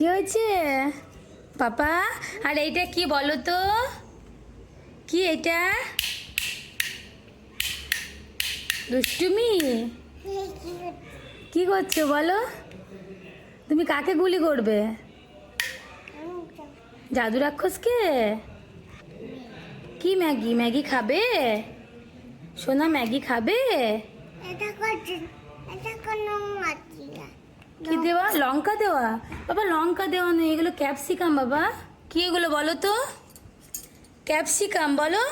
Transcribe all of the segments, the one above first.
কি হয়েছে? পাপা, আর এইটা কি বলো তো? কি এটা? দুষ্টুমি? কি করছ বলো? তুমি কাকে গুলি করবে? জাদু রাক্ষসকে? কি ম্যাগি? ম্যাগি খাবে? সোনা ম্যাগি খাবে? এটা এটা কোনো কি দেওয়া? লঙ্কা দেওয়া? বাবা লঙ্কা দেওয়া নেই এগুলো ক্যাপসিকাম বাবা। কি এগুলো বলো তো? ক্যাপসিকাম বলো।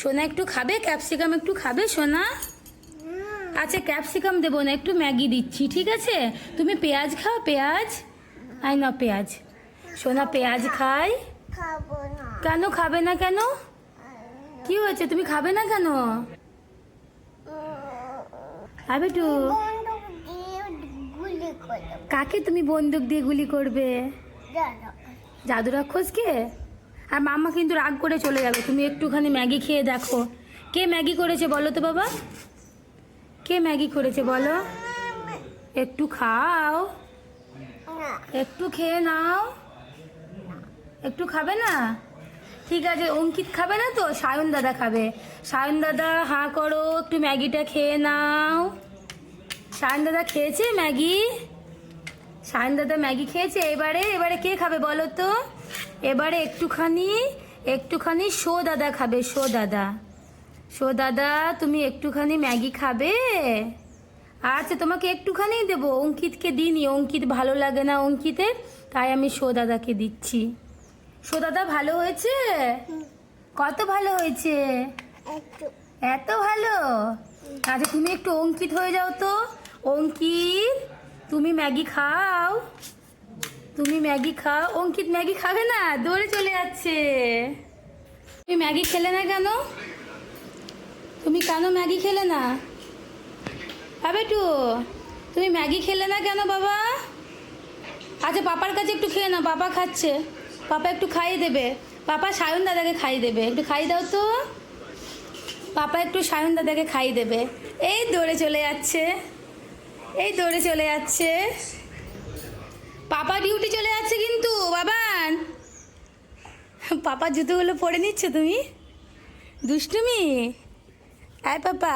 সোনা একটু খাবে? ক্যাপসিকাম একটু খাবে সোনা? আচ্ছা ক্যাপসিকাম দেবো না একটু ম্যাগি দিচ্ছি ঠিক আছে? তুমি পেঁয়াজ খাও পেঁয়াজ? আই না পেঁয়াজ। সোনা পেঁয়াজ খাই। কেন খাবে না কেন? কি হয়েছে? তুমি খাবে না কেন? আবে টু বন্দুক দিয়ে গুলি করে কাকে তুমি বন্দুক দিয়ে গুলি করবে? জাদু রাক্ষসকে? আর মাম্মা কিন্তু রাগ করে চলে যাবে। তুমি একটুখানি ম্যাগি খেয়ে দেখো। কে ম্যাগি করেছে বলো তো বাবা? কে ম্যাগি করেছে বলো? একটু খাও। একটু খেয়ে নাও। একটু খাবে না? ঠিক আছে অঙ্কিত খাবে না তো? সায়ন দাদা খাবে। সায়ন দাদা হাঁ করো একটু ম্যাগিটা খেয়ে নাও। সায়ন দাদা খেয়েছে ম্যাগি? সায়ন দাদা ম্যাগি খেয়েছে এবারে এবারে কে খাবে বলো তো? এবারে একটুখানি একটুখানি শো দাদা খাবে শো দাদা। শো দাদা তুমি একটুখানি ম্যাগি খাবে? আচ্ছা তোমাকে একটুখানি দেবো। অঙ্কিতকে দিইনি অঙ্কিত ভালো লাগে না অঙ্কিতের তাই আমি শো দাদাকে দিচ্ছি। শো দাদা ভালো হয়েছে? কত ভালো হয়েছে? এত ভালো? আচ্ছা তুমি একটু অঙ্কিত হয়ে যাও তো। অঙ্কিত তুমি ম্যাগি খাও। তুমি ম্যাগি খাও। অঙ্কিত ম্যাগি খাবে না? দৌড়ে চলে যাচ্ছে। তুমি ম্যাগি খেলে না কেন? তুমি কেন ম্যাগি খেলে না? টু তুমি ম্যাগি খেলে না কেন বাবা? আচ্ছা পাপার কাছে একটু খেয়ে নাও। পাপা খাচ্ছে। পাপা একটু খাইয়ে দেবে। পাপা সায়ন দাদাকে খাইয়ে দেবে। একটু খাইয়ে দাও তো। পাপা একটু সায়ন দাদাকে খাই দেবে। এই দৌড়ে চলে যাচ্ছে। এই দৌড়ে চলে যাচ্ছে। পাপা ডিউটি চলে যাচ্ছে কিন্তু, বাবান। পাপা জুতোগুলো পরে নিচ্ছ তুমি? দুষ্টুমি? আয় পাপা।